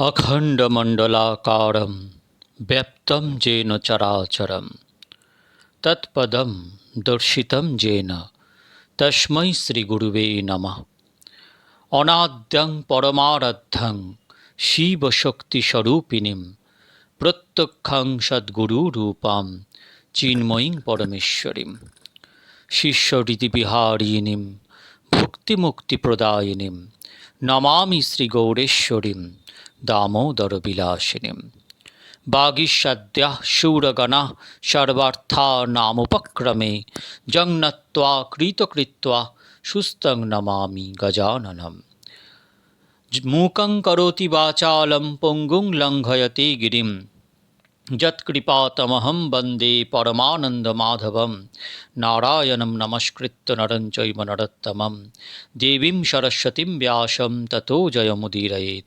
अखण्डमण्डलाकारं व्याप्तं येन चराचरं तत्पदं दर्शितं येन तस्मै श्रीगुरुवे नमः अनाद्यं परमाराध्यं शिवशक्तिस्वरूपिणीं प्रत्यक्षं सद्गुरुरूपां चिन्मयीं परमेश्वरीं शिष्यरितिविहारिणीं भुक्तिमुक्तिप्रदायिनीं नमामि श्रीगौरेश्वरीं দামোদরবিলাসিনীম বাগীষাদ্যা শূরগণা সর্বার্থানামুপক্রমে জগ্নত্বা কৃতকৃত্বা সুস্তং নমামি গজাননম মূকং করোতি বাচালম পঙ্গুং লঙ্ঘয়তে গিরিম যৎকৃপাতমহম বন্দে পরমানন্দমাধবম নারায়ণম নমস্কৃত্য নরং চৈব নরোত্তমম দেবীম সরস্বতীম ব্যাসম ততো জয়মুদীরয়েত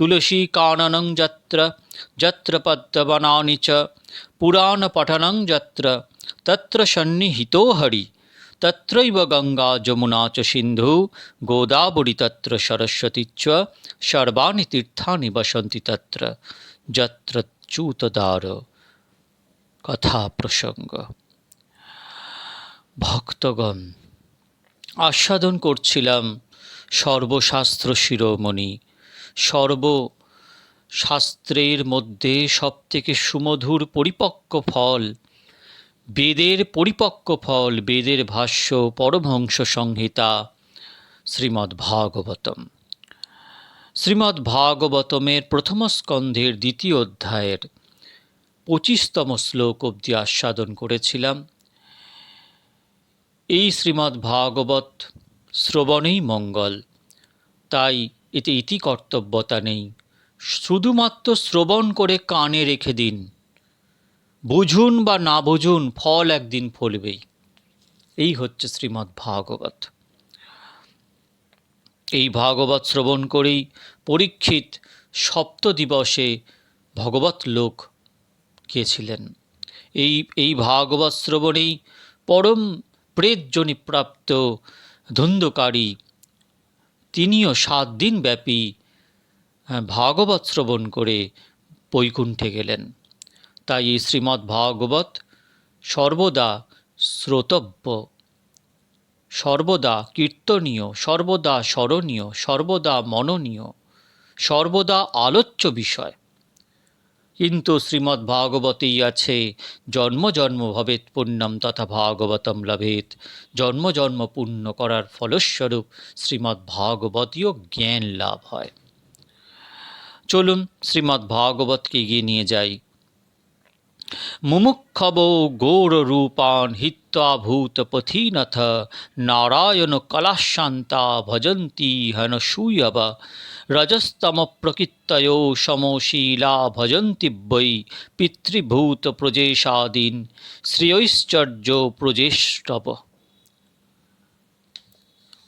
জয়মুদীরয়েৎ তুলসীকানनं যত্র যত্র পদ্মবনানি চ পুরাণপঠनं যত্র তত্র সন্নিহিতো হরি তত্রৈব গঙ্গা যমুনা চ সিন্ধু গোদাবরী তত্র সরস্বতী চ সর্বাণি তীর্থানি বসন্তি তত্র যত্র চ্যুতদার কথা প্রসঙ্গ ভক্তগণ আস্বাদন করছিলাম সর্বশাস্ত্র শিরোমণি সর্ব শাস্ত্রের মধ্যে সবথেকে সুমধুর পরিপক্ক ফল, বেদের পরিপক্ক ফল, বেদের ভাষ্য পরমহংস সংহিতা শ্রীমদ্ ভাগবতম শ্রীমদ্ ভাগবতমের প্রথম স্কন্ধের দ্বিতীয় অধ্যায়ের পঁচিশতম শ্লোক অবধি আস্বাদন করেছিলাম। এই শ্রীমদ্ ভাগবত শ্রবণেই মঙ্গল, তাই এতে ইতি কর্তব্যতা নেই। শুধুমাত্র শ্রবণ করে কানে রেখে দিন। বুঝুন বা না বুঝুন, ফল একদিন ফলবেই। এই হচ্ছে শ্রীমদ্ ভাগবত। এই ভাগবত শ্রবণ করেই পরীক্ষিত সপ্ত দিবসে ভগবত লোক গিয়েছিলেন। এই এই ভাগবত শ্রবণেই পরম প্রেতজনিপ্রাপ্ত ধুন্ধকারী তিনিও সাত দিন ব্যাপী ভাগবত শ্রবণ করে বৈকুণ্ঠে গেলেন। তাই এই শ্রীমদ্ ভাগবত সর্বদা শ্রোতব্য, সর্বদা কীর্তনীয়, সর্বদা স্মরণীয়, সর্বদা মননীয়, সর্বদা আলোচ্য বিষয়। কিন্তু শ্রীমদ্ ভাগবতেই আছে, জন্ম জন্ম ভবেত পুণ্যম তথা ভাগবতম লভেত জন্ম জন্ম পুণ্য করার ফলস্বরূপ শ্রীমদ্ ভাগবতীয় জ্ঞান লাভ হয়। চলুন শ্রীমদ্ ভাগবতকে এগিয়ে নিয়ে যাই। মুমুক্ষব গৌররূপান হিত্বা ভূতপথিনথ নারায়ণ কলাশান্তা ভজন্তি হনসূয়ব রজস্তম প্রকৃতয় সমশীলা ভজন্তি বৈ পিতৃভূত প্রজেশাদীন, শ্রেয়ৈশ্চর্য প্রজেষ্টব।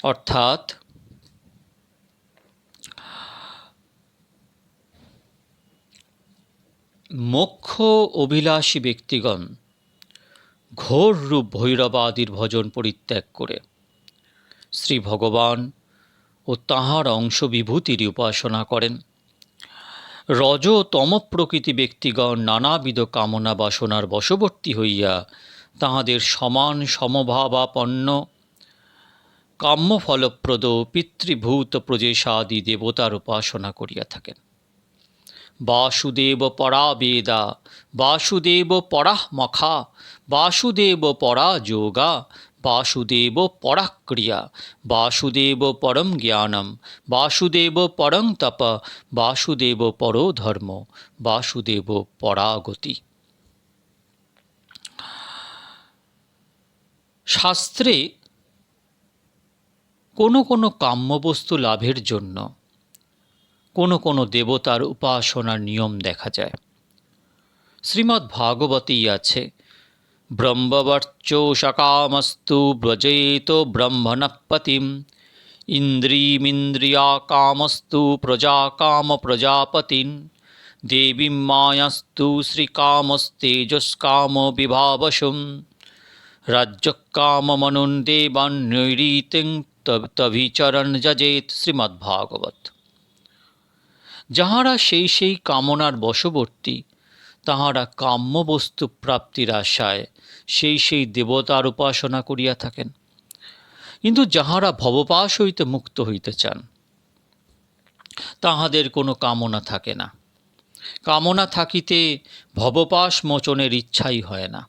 অর্থাৎ মোক্ষ অভিলাষী ব্যক্তিগণ ঘোর রূপ ভৈরবাদির ভজন পরিত্যাগ করে শ্রী ভগবান ও তাঁহার অংশ বিভূতির উপাসনা করেন। রজ তম প্রকৃতি ব্যক্তিগণ নানাবিধ কামনা বাসনার বশবর্তী হইয়া তাহাদের সমান সমভাবাপন্ন, কাম্যফলপ্রদ, পিতৃভূত প্রজেশাদি দেবতার উপাসনা করিয়া থাকেন। বাসুদেব পরা বেদা, বাসুদেব পরাহ মখা, বাসুদেব পরা যোগা, বাসুদেব পরাক্রিয়া বাসুদেব পরম জ্ঞানম, বাসুদেব পরং তপ, বাসুদেব পরো ধর্ম, বাসুদেব পরাগতি শাস্ত্রে কোনো কোনো কাম্যবস্তু লাভের জন্য কোনো কোনো দেবতার উপাসনার নিয়ম দেখা যায়। শ্রীমদ্ ভাগবতেই আছে, ব্রহ্মবর্চ সকামস্তু ব্রজেত ব্রহ্মণপতিম ইন্দ্রিমিন্দ্রিয়া কামস্তু প্রজা কাম প্রজাপতিন দেবীম মায়াস্তু শ্রীকামস্তেজস্কাম বিভাবসুম রাজ্যকামমনুন দেবান নৈরীতিং তভিচরণ যজেত। শ্রীমদ্ভাগবত যাহারা সেই সেই কামনার বশবর্তী, তাহারা কাম্য বস্তু প্রাপ্তির আশায় সেই সেই দেবতার উপাসনা করিয়া থাকেন। কিন্তু যাহারা ভবপাশ হইতে মুক্ত হইতে চান, তাহাদের কোনো কামনা থাকে না। কামনা থাকিতে ভবপাশ মোচনের ইচ্ছাই হয় না।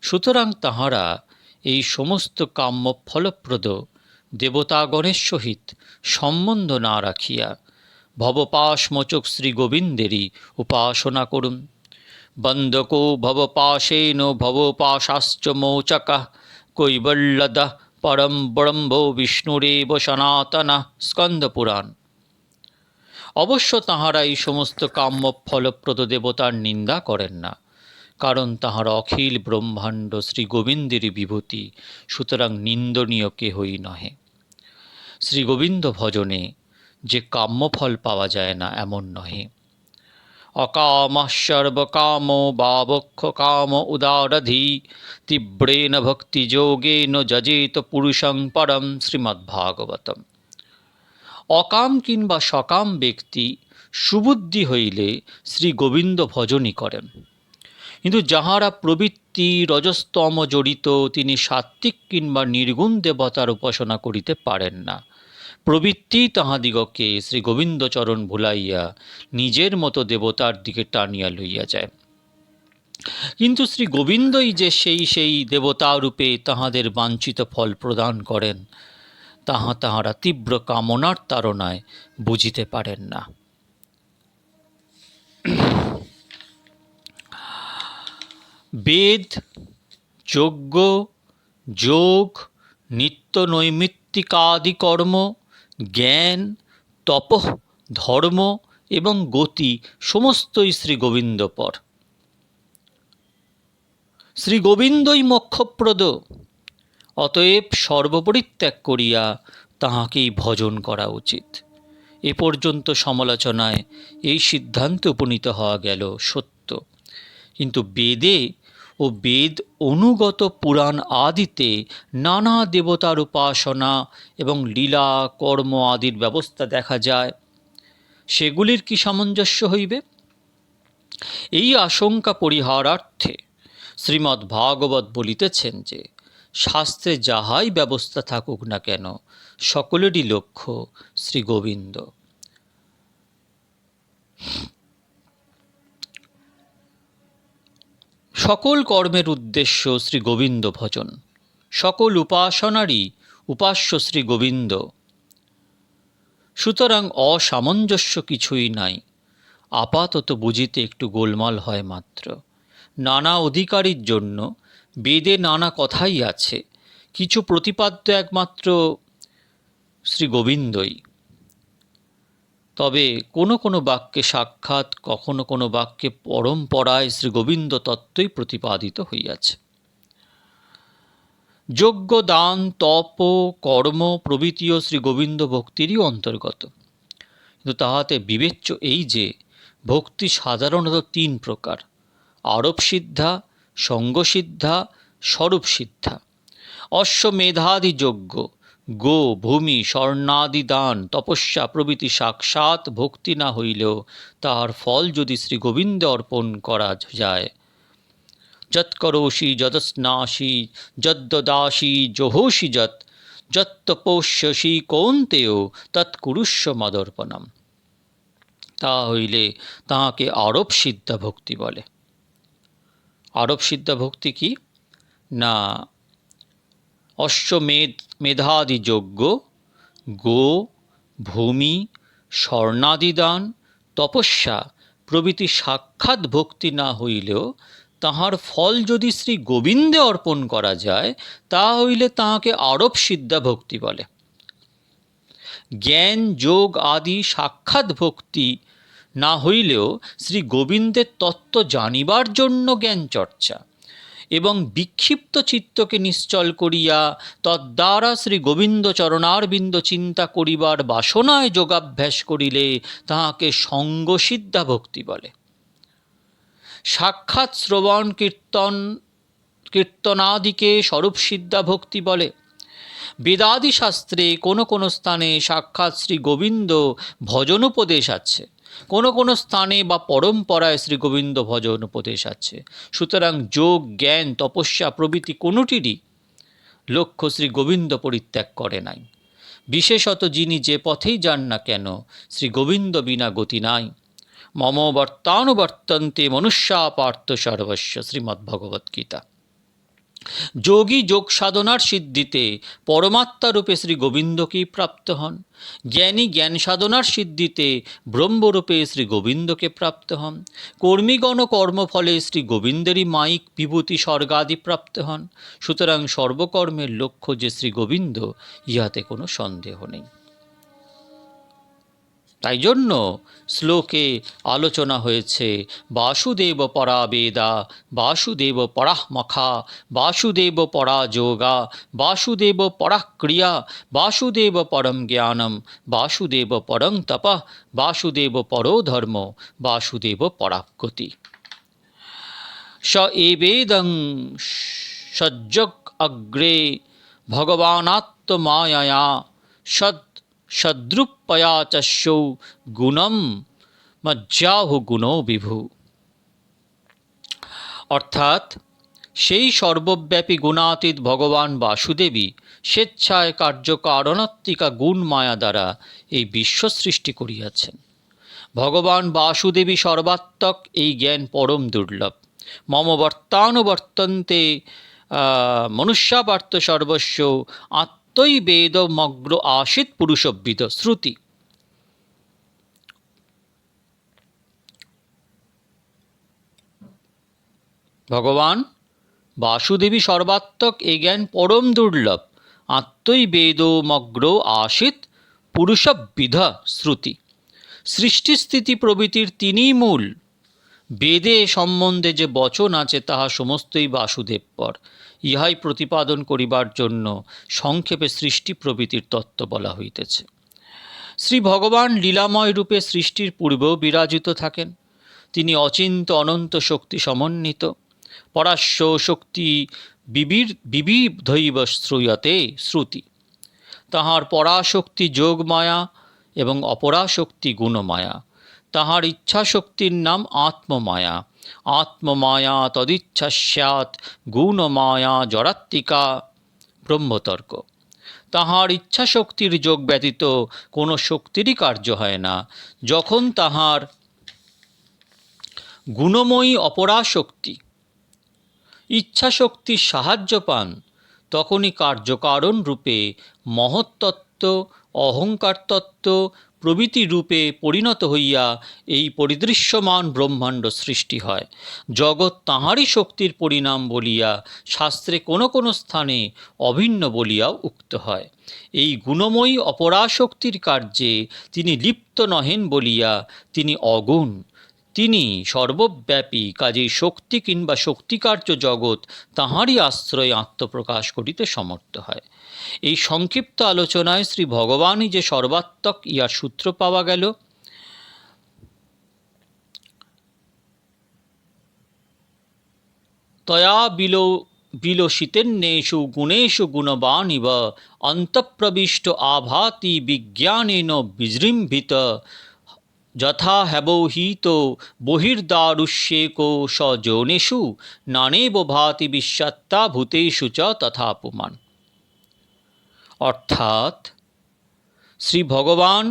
সুতরাং তাহারা এই সমস্ত কাম্য ফলপ্রদ দেবতাগণের সহিত সম্বন্ধ না রাখিয়া ভবপাশ মোচক শ্রী গোবিন্দেরই উপাসনা করুন। বন্দকো ভবপাশেন ভবপাশাশ্চ মোচকা কৈবল্যদ পরম বড়ম্ব বিষ্ণুরেব সনাতনা স্কন্দপুরাণ। অবশ্য তাহারা এই সমস্ত কাম্য ফলপ্রদ দেবতার নিন্দা করেন না, কারণ তাহারা অখিল ব্রহ্মাণ্ড শ্রী গোবিন্দেরই বিভূতি, সুতরাং নিন্দনীয় কেহই নহে। শ্রীগোবিন্দ ভজনে যে কাম্যফল পাওয়া যায় না, এমন নহে। অকামঃসর্বকাম বাবক্ষ কাম উদারধি তীব্রেণ ভক্তিযোগেন যজেত পুরুষং পরম শ্রীমদ্ভাগবতম। অকাম কিংবা সকাম ব্যক্তি সুবুদ্ধি হইলে শ্রী গোবিন্দ ভজনই করেন। কিন্তু যাহারা প্রবৃত্তি রজস্তম জড়িত, তিনি সাত্ত্বিক কিংবা নির্গুণ দেবতার উপাসনা করিতে পারেন না। প্রবৃত্তি তাহাদিগকে শ্রী গোবিন্দচরণ ভুলাইয়া নিজের মতো দেবতার দিকে টানিয়া লইয়া যায়। কিন্তু শ্রী গোবিন্দই যে সেই সেই দেবতারূপে তাহাদের বাঞ্ছিত ফল প্রদান করেন, তাহা তাহারা তীব্র কামনার তাড়নায় বুঝিতে পারেন না। বেদ, যজ্ঞ, যোগ, নিত্য নৈমিত্তিকাদি কর্ম জ্ঞান, তপঃ, ধর্ম এবং গতি সমস্তই শ্রী গোবিন্দপর শ্রী গোবিন্দই মোক্ষপ্রদ। অতএব সর্বপরিত্যাগ করিয়া তাহাকেই ভজন করা উচিত। এ পর্যন্ত সমালোচনায় এই সিদ্ধান্তে উপনীত হওয়া গেল সত্য। কিন্তু বেদে ও বেদ অনুগত পুরাণ আদিতে নানা দেবতার উপাসনা এবং লীলা, কর্ম আদির ব্যবস্থা দেখা যায়। সেগুলির কি সামঞ্জস্য হইবে? এই আশঙ্কা পরিহারার্থে শ্রীমদ্ ভাগবত বলিতেছেন যে, শাস্ত্রে যাহাই ব্যবস্থা থাকুক না কেন, সকলেরই লক্ষ্য শ্রী গোবিন্দ সকল কর্মের উদ্দেশ্য শ্রী গোবিন্দ ভজন। সকল উপাসনারই উপাস্য শ্রী গোবিন্দ। সুতরাং অসামঞ্জস্য কিছুই নাই। আপাতত বুঝিতে একটু গোলমাল হয় মাত্র। নানা অধিকারীর জন্য বেদে নানা কথাই আছে। কিছু প্রতিপাদ্য একমাত্র শ্রী গোবিন্দই। তবে কোনো কোনো বাক্যে সাক্ষাৎ, কখনো কোনো বাক্যে পরম্পরায় শ্রী গোবিন্দ তত্ত্বই প্রতিপাদিত হইয়াছে। যজ্ঞ, দান, তপ, কর্ম প্রভৃতিও শ্রী গোবিন্দ ভক্তিরই অন্তর্গত। কিন্তু তাহাতে বিবেচ্য এই যে, ভক্তি সাধারণত তিন প্রকার আরব সিদ্ধা সঙ্গসিদ্ধা স্বরূপ সিদ্ধা অশ্বমেধাদি যজ্ঞ গো ভূমি স্বর্ণাদি দান তপস্যা প্রভৃতি সাক্ষাৎ ভক্তি না হইলেও তাহার ফল যদি শ্রী গোবিন্দে অর্পণ করা যায়। যৎকরোষি যদস্নাসি যদ্দদাসি জোহসি যৎ যত্তপোষ্যসি কৌন্তেয় তৎকুরুষ্য মদর্পণম। তা হইলে তাহাকে আরব সিদ্ধা ভক্তি বলে। আরব সিদ্ধা ভক্তি কি? না অশ্বমেধ মেধাদি যজ্ঞ গো, ভূমি, স্বর্ণাদিদান, তপস্যা, প্রভৃতি সাক্ষাৎ ভক্তি না হইলেও তাহার ফল যদি শ্রী গোবিন্দে অর্পণ করা যায়, তা হইলে তাহাকে আরব সিদ্ধা ভক্তি বলে। জ্ঞান, যোগ আদি সাক্ষাৎ ভক্তি না হইলেও শ্রী গোবিন্দের তত্ত্ব জানিবার জন্য জ্ঞান চর্চা এবং বিক্ষিপ্ত চিত্তকে নিশ্চল করিয়া তদ্বারা শ্রী গোবিন্দ চরণারবিন্দ চিন্তা করিবার বাসনায় যোগাভ্যাস করিলে তাহাকে সঙ্গসিদ্ধা ভক্তি বলে। সাক্ষাৎ শ্রবণ কীর্তন, কীর্তনাদিকে স্বরূপ সিদ্ধা ভক্তি বলে। বেদাদি শাস্ত্রে কোনো কোনো স্থানে সাক্ষাৎ শ্রী গোবিন্দ ভজন উপদেশ আছে। কোনো কোনো স্থানে বা পরম্পরায় শ্রী গোবিন্দ ভজন উপদেশ আছে। সুতরাং যোগ, জ্ঞান, তপস্যা প্রভৃতি কোনোটিরই লক্ষ্য শ্রী গোবিন্দ পরিত্যাগ করে নাই। বিশেষত যিনি যে পথেই যান না কেন, শ্রী গোবিন্দ বিনা গতি নাই। মম বর্তানুবর্তন্তে মনুষ্যা সর্বস্ব শ্রীমদ্ভগবদ্গীতা। যোগী যোগ সাধনার সিদ্ধিতে পরমাত্মা রূপে শ্রী গোবিন্দকেই প্রাপ্ত হন। জ্ঞানী জ্ঞান সাধনার সিদ্ধিতে ব্রহ্মরূপে শ্রী গোবিন্দকে প্রাপ্ত হন। কর্মীগণ কর্মফলে শ্রী গোবিন্দেরই মাইক বিভূতি স্বর্গাদি প্রাপ্ত হন। সুতরাং সর্বকর্মের লক্ষ্য যে শ্রী গোবিন্দ, ইহাতে কোনো সন্দেহ নেই। তাই জন্য শ্লোকে আলোচনা হয়েছে, বাসুদেব পরা বেদা বাসুদেব পরাহ মখা বাসুদেব পরা যোগা বাসুদেব পরাহ ক্রিয়া বাসুদেব পরম জ্ঞানম, বাসুদেব পরং তপ, বাসুদেব পরো ধর্ম বাসুদেব পরাগতি স এবেদং সজ্জক অগ্রে ভগবানাত্মমায়য়া সদ সদ্রুপয়া চস্যৌ গুণম মজ্জাহু গুণো বিভু। অর্থাৎ, সেই সর্বব্যাপী গুণাতীত ভগবান বাসুদেবী স্বেচ্ছায় কার্যকারণাত্মিকা গুণ মায়া দ্বারা এই বিশ্ব সৃষ্টি করিয়াছেন। ভগবান বাসুদেবী সর্বাত্মক এই জ্ঞান পরম দুর্লভ। মম বর্তানুবর্তন্তে মনুষ্যাপার্থ সর্বস্ব বেদ মগ্র আশিত পুরুষবিদ শ্রুতি। ভগবান, বাসুদেবী সর্বাত্মক এ জ্ঞান পরম দুর্লভ আত্মই বেদ মগ্র আশিত পুরুষবিধ শ্রুতি। সৃষ্টিস্থিতি প্রভৃতির তিনিই মূল। বেদে সম্বন্ধে যে বচন আছে, তাহা সমস্তই বাসুদেবপর। ইহাই প্রতিপাদন করিবার জন্য সংক্ষেপে সৃষ্টি প্রভৃতির তত্ত্ব বলা হইতেছে। শ্রী ভগবান লীলাময় রূপে সৃষ্টির পূর্বেও বিরাজিত থাকেন। তিনি অচিন্ত অনন্ত শক্তি সমন্বিত। পরাস্য শক্তি বিবির বিবিধৈব শ্রূয়তে শ্রুতি। তাহার পরাশক্তি যোগমায়া এবং অপরাশক্তি গুণমায়া। তাহার ইচ্ছা শক্তির নাম আত্মমায়া। আত্মমায়া তদিচ্ছা স্যাৎ গুণমায়া জরাত্মিকা, ব্রহ্মতর্ক। তাহার ইচ্ছা শক্তির যোগ ব্যতীত কোনো শক্তিরই কার্য হয় না। যখন তাহার গুণময়ী অপরাশক্তি ইচ্ছা শক্তির সাহায্য পান, তখনই কার্যকারণ রূপে মহত্তত্ত্ব অহংকার তত্ত্ব প্রভৃতি রূপে পরিণত হইয়া এই পরিদৃশ্যমান ব্রহ্মাণ্ড সৃষ্টি হয়। জগৎ তাহারই শক্তির পরিণাম বলিয়া শাস্ত্রে কোন কোন স্থানে অভিন্ন বলিয়াও উক্ত হয়। এই গুণময়ী অপরাশক্তির কার্যে তিনি লিপ্ত নহেন বলিয়া তিনি অগুণ। তিনি সর্বব্যাপী কাজেই শক্তি কিংবা শক্তিকার্য জগৎ তাঁহারই আশ্রয়ে আত্মপ্রকাশ করিতে সমর্থ হয়। এই সংক্ষিপ্ত আলোচনায় শ্রী ভগবানই যে সর্বাত্মক ইয়ার সূত্র পাওয়া গেল, তয়া বিলো বিলোষিতেন্নেষু গুণেষু গুণবান ইব অন্তঃপ্রবিষ্ট আভাতি বিজ্ঞানেন বিজৃম্ভিত যথা হ্যাবহিত বহির্দারুষ্যেকো সযৌনেষু নানেব ভাতি বিশ্বাত্তা ভূতেষু চ তথা অপমান। অর্থাৎ শ্রী ভগবান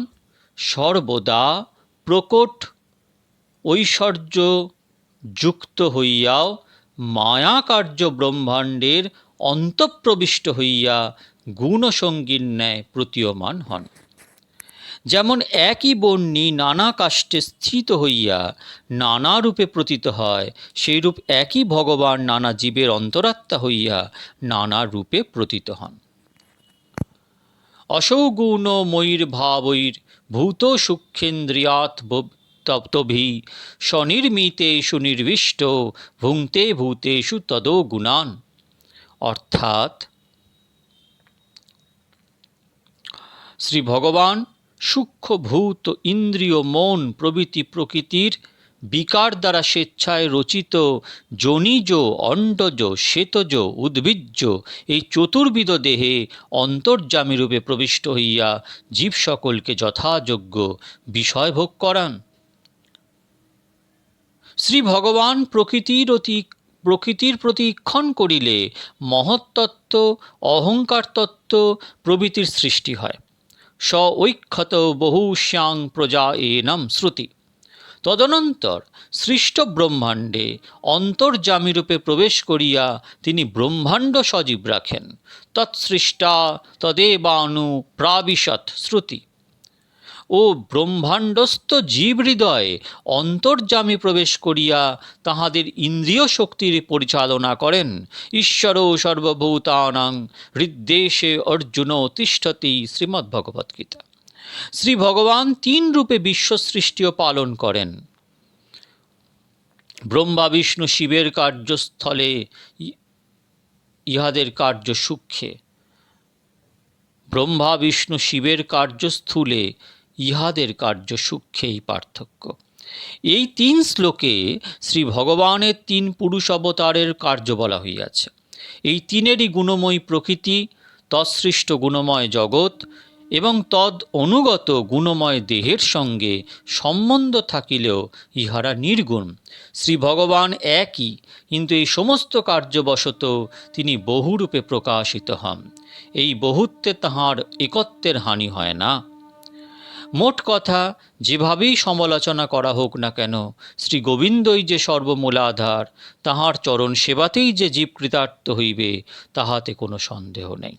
সর্বদা প্রকট ঐশ্বর্য যুক্ত হইয়াও মায়াকার্য ব্রহ্মাণ্ডের অন্তঃপ্রবিষ্ট হইয়া গুণসঙ্গীর ন্যায় প্রতীয়মান হন। যেমন একই বন্যী নানা কাষ্টে স্থিত হইয়া নানা রূপে প্রতীত হয়, সেইরূপ একই ভগবান নানা জীবের অন্তরাত্মা হইয়া নানা রূপে প্রতীত হন। অসৌগুণ ময়ীর ভাবৈর ভূত সূক্ষ্মেন্দ্রিয়াত তপ্তভি স্বনির্মিতেষু নির্বিষ্ট ভুংতে ভূতেষু তদো গুণান। অর্থাৎ শ্রী ভগবান সূক্ষ্মভূত ইন্দ্রিয় মন প্রভৃতি প্রকৃতির বিকার দ্বারা স্বেচ্ছায় রচিত জনিজ অণ্ডজ শ্বেতজ, উদ্ভিজ্জ এই চতুর্বিধ দেহে অন্তর্যামী রূপে প্রবিষ্ট হইয়া জীব সকলকে যথাযোগ্য বিষয় ভোগ করান। শ্রী ভগবান প্রকৃতির অতি, প্রকৃতির প্রতি ইক্ষণ করিলে মহত্তত্ত্ব অহংকার তত্ত্ব প্রভৃতির সৃষ্টি হয়। স ঐক্ষত বহুশ্যাং প্রজা এনম শ্রুতি। তদনন্তর সৃষ্ট ব্রহ্মাণ্ডে অন্তর্যামীরূপে প্রবেশ করিয়া তিনি ব্রহ্মাণ্ড সজীব রাখেন। তৎসৃষ্টা তদেবানু প্রাবিশত শ্রুতি। ও ব্রহ্মাণ্ডস্থ জীব হৃদয়ে অন্তর্যামী প্রবেশ করিয়া তাহাদের ইন্দ্রিয় শক্তির পরিচালনা করেন। ঈশ্বর সর্বভূতানাং হৃদ্দেশে অর্জুন তিষ্ঠতি শ্রীমদ্ভগবদ্গীতা শ্রী ভগবান তিন রূপে বিশ্ব সৃষ্টিও পালন করেন। ব্রহ্মা, বিষ্ণু শিবের কার্যস্থলে ইহাদের কার্য সূক্ষ্মে। ব্রহ্মা, বিষ্ণু শিবের কার্যস্থূলে ইহাদের কার্য সূক্ষ্মে এই পার্থক্য। এই তিন শ্লোকে শ্রী ভগবানের তিন পুরুষ অবতারের কার্য বলা হইয়াছে। এই তিনেরই গুণময়ী প্রকৃতি, তৎসৃষ্ট গুণময় জগৎ এবং তদ অনুগত গুণময় দেহের সঙ্গে সম্বন্ধ থাকিলেও ইহারা নির্গুণ। শ্রী ভগবান একই, কিন্তু এই সমস্ত কার্যবশত তিনি বহুরূপে প্রকাশিত হন। এই বহুত্বে তাহার একত্বের হানি হয় না। মোট কথা, যেভাবেই সমালোচনা করা হোক না কেন, শ্রী গোবিন্দই যে সর্বমূলাধার, তাহার চরণ সেবাতেই যে জীব কৃতার্থ হইবে, তাহাতে কোনো সন্দেহ নেই।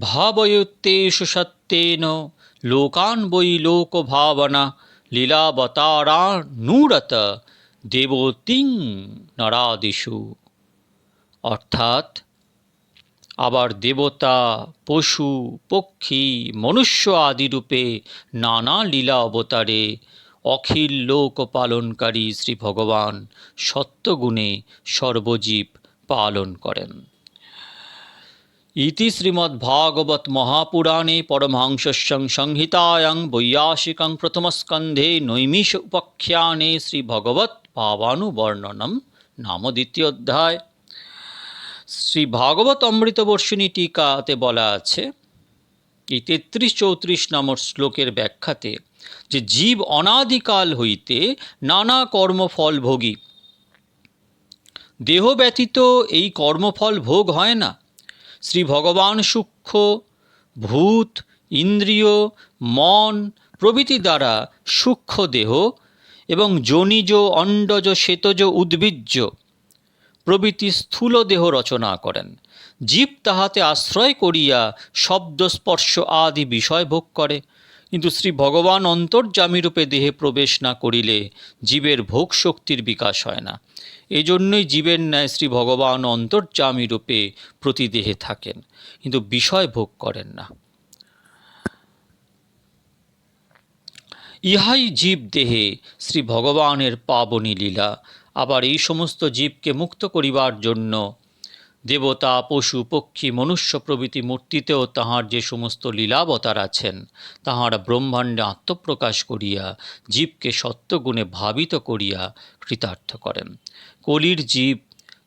ভাবয়ুত্তেষু সত্যেন লোকান বৈ লোকভাবনা লীলাবতারানুরত দেবতিং নরাদিষু। অর্থাৎ, আবার দেবতা, পশু, পক্ষী, মনুষ্য আদিরূপে নানা লীলা অবতারে অখিল লোক পালনকারী শ্রী ভগবান সত্যগুণে সর্বজীব পালন করেন। ইতি শ্রীমদ্ভাগবত মহাপুরাণে পরমহংসস্যং সংহিতায়ং বৈয়াসিকং প্রথমস্কন্ধে নৈমিষ উপাখ্যানে শ্রীভগবত ভাবানুবর্ণনম নাম দ্বিতীয় অধ্যায় শ্রী ভাগবত অমৃতবর্ষিণী টিকাতে বলা আছে এই তেত্রিশ চৌত্রিশ নম্বর শ্লোকের ব্যাখ্যাতে যে জীব অনাদিকাল হইতে নানা কর্মফল ভোগী। দেহ ব্যতীত এই কর্মফল ভোগ হয় না। শ্রী ভগবান সূক্ষ্ম, ভূত, ইন্দ্রিয়, মন প্রভৃতি দ্বারা সূক্ষ্ম দেহ এবং জনিজ অণ্ডজ শ্বেতজ, উদ্ভিজ্জ প্রভৃতি স্থূল দেহ রচনা করেন। জীব তাহাতে আশ্রয় করিয়া শব্দ স্পর্শ আদি বিষয় ভোগ করে। কিন্তু শ্রী ভগবান অন্তর্যামীরূপে দেহে প্রবেশ না করিলে জীবের ভোগ শক্তির বিকাশ হয় না। এজন্যই জীবের ন্যায় শ্রী ভগবান অন্তর্যামী রূপে প্রতি দেহে থাকেন, কিন্তু বিষয় ভোগ করেন না। ইহাই জীব দেহে শ্রী ভগবানের পাবনী লীলা। আবার এই সমস্ত জীবকে মুক্ত করিবার জন্য দেবতা, পশু, পক্ষী, মনুষ্য প্রভৃতি মূর্তিতেও তাহার যে সমস্ত লীলাবতার আছেন, তাহারা ব্রহ্মাণ্ডে আত্মপ্রকাশ করিয়া, জীবকে সত্যগুণে ভাবিত করিয়া কৃতার্থ করেন। কলির জীব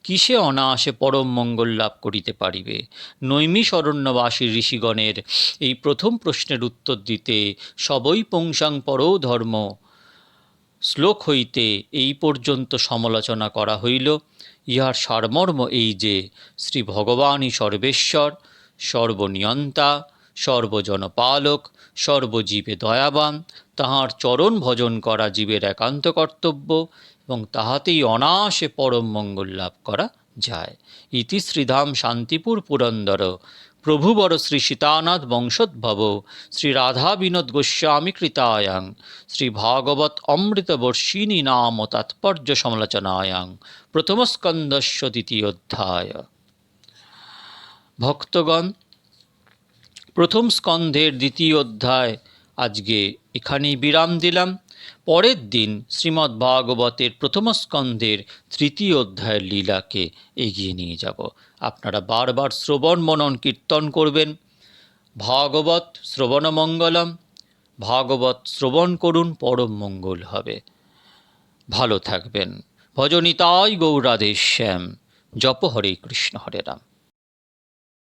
কিসে অনায়াসে পরম মঙ্গল লাভ করিতে পারিবে? নৈমিষ অরণ্যবাসী ঋষিগণের এই প্রথম প্রশ্নের উত্তর দিতে সবই পুংসাং পরও ধর্ম শ্লোক হইতে এই পর্যন্ত সমালোচনা করা হইল। ইহার সারমর্ম এই যে শ্রী ভগবানই সর্বেশ্বর, সর্বনিয়ন্তা, সর্বজনপালক, সর্বজীবে দয়াবান, তাহার চরণ ভজন করা জীবের একান্ত কর্তব্য এবং তাহাতেই অনায়াসে পরম মঙ্গল লাভ করা যায়। ইতি শ্রীধাম শান্তিপুর পুরন্দর। প্রভুবর শ্রী সীতানাথ বংশোদ্ভব, শ্রী রাধা বিনোদ গোস্বামী কৃতায়াং, শ্রী ভাগবত অমৃত বর্ষিণী নাম তাৎপর্য সমালোচনায়াং প্রথমস্কন্দস্য দ্বিতীয়োধ্যায়। ভক্তগণ, প্রথম স্কন্ধের দ্বিতীয় অধ্যায় আজকে এখানেই বিরাম দিলাম। পরের দিন শ্রীমদ্ ভাগবতের প্রথম স্কন্ধের তৃতীয় অধ্যায়ের লীলাকে এগিয়ে নিয়ে যাব। আপনারা বারবার শ্রবণ মনন কীর্তন করবেন। ভাগবত শ্রবণমঙ্গলম ভাগবত শ্রবণ করুন, পরম মঙ্গল হবে। ভালো থাকবেন। ভজনিতাই গৌরাধেশ্যাম জপ হরে কৃষ্ণ হরে রাম।